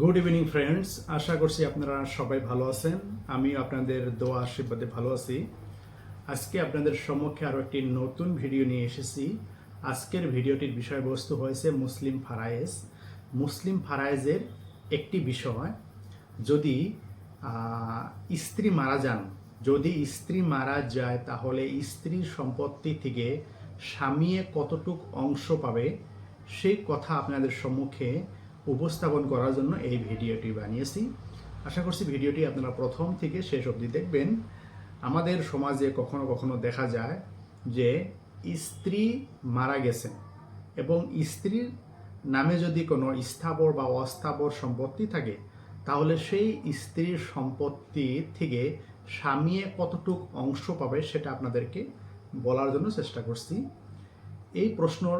Good evening friends আশা করছি আপনারা সবাই ভালো আছেন। আমি আপনাদের দোয়া আশীর্বাদে ভালো আছি। আজকে আপনাদের সম্মুখে আরও একটি নতুন ভিডিও নিয়ে এসেছি। আজকের ভিডিওটির বিষয়বস্তু হয়েছে মুসলিম ফারায়েজ। মুসলিম ফারায়েজের একটি বিষয়, যদি স্ত্রী মারা যান, যদি স্ত্রী মারা যায়, তাহলে স্ত্রীর সম্পত্তি থেকে স্বামীয়ে কতটুক অংশ পাবে, সেই কথা আপনাদের সম্মুখে উপস্থাপন করার জন্য এই ভিডিওটি বানিয়েছি। আশা করছি ভিডিওটি আপনারা প্রথম থেকে শেষ অবধি দেখবেন। আমাদের সমাজে কখনো কখনো দেখা যায় যে স্ত্রী মারা গেছেন এবং স্ত্রীর নামে যদি কোনো স্থাবর বা অস্থাবর সম্পত্তি থাকে, তাহলে সেই স্ত্রীর সম্পত্তি থেকে স্বামী কতটুক অংশ পাবে সেটা আপনাদেরকে বলার জন্য চেষ্টা করছি। এই প্রশ্নর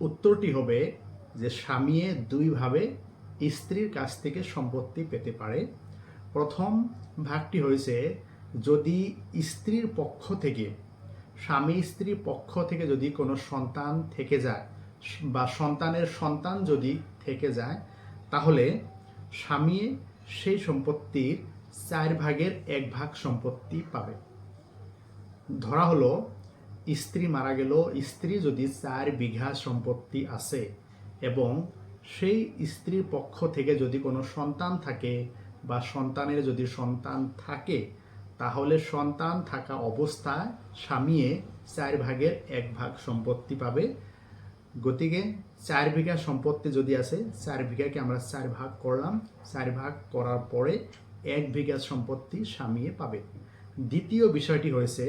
উত্তরটি হবে যে স্বামী দুইভাবে স্ত্রীর কাছ থেকে সম্পত্তি পেতে পারে। প্রথম ভাগটি হয়েছে, যদি স্ত্রীর পক্ষ থেকে, স্বামী স্ত্রীর পক্ষ থেকে যদি কোনো সন্তান থেকে যায়, বা সন্তানের সন্তান যদি থেকে যায়, তাহলে স্বামী সেই সম্পত্তির চার ভাগের এক ভাগ সম্পত্তি পাবে। ধরা হলো, স্ত্রী মারা গেল, স্ত্রী যদি চার বিঘা সম্পত্তি আছে এবং সেই স্ত্রীর পক্ষ থেকে যদি কোনো সন্তান থাকে বা সন্তানের যদি সন্তান থাকে, তাহলে সন্তান থাকা অবস্থায় স্বামীয়ে চার ভাগের এক ভাগ সম্পত্তি পাবে। গতিকে চার বিঘা সম্পত্তি যদি আছে, চার বিঘাকে আমরা চার ভাগ করলাম। চার ভাগ করার পরে এক বিঘা সম্পত্তি স্বামীয়ে পাবে। দ্বিতীয় বিষয়টি হয়েছে,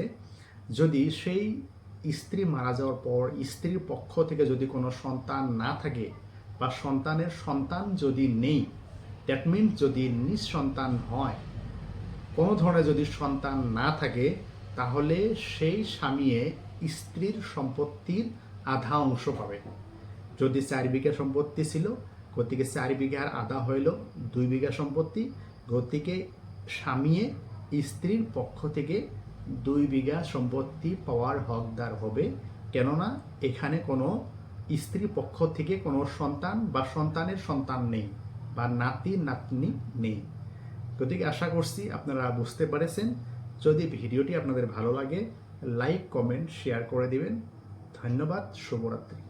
যদি সেই স্ত্রী মারা যাওয়ার পর স্ত্রীর পক্ষ থেকে যদি কোনো সন্তান না থাকে বা সন্তানের সন্তান যদি নেই দ্যাট মিনস যদি নিঃসন্তান হয়, কোনো ধরনের যদি সন্তান না থাকে, তাহলে সেই স্বামীয়ে স্ত্রীর সম্পত্তির আধা অংশ পাবে। যদি চার বিঘা সম্পত্তি ছিল, গতিকে চার বিঘার আধা হইল দুই বিঘা সম্পত্তি, গতিকে স্বামীয়ে স্ত্রীর পক্ষ থেকে দুই বিঘা সম্পত্তি পাওয়ার হকদার হবে, কেননা এখানে কোনো স্ত্রী পক্ষ থেকে কোনো সন্তান বা সন্তানের সন্তান নেই বা নাতি, নাতনি নেই। গতিকে আশা করছি আপনারা বুঝতে পারেছেন। যদি ভিডিওটি আপনাদের ভালো লাগে, লাইক, কমেন্ট, শেয়ার করে দিবেন। ধন্যবাদ, শুভরাত্রি।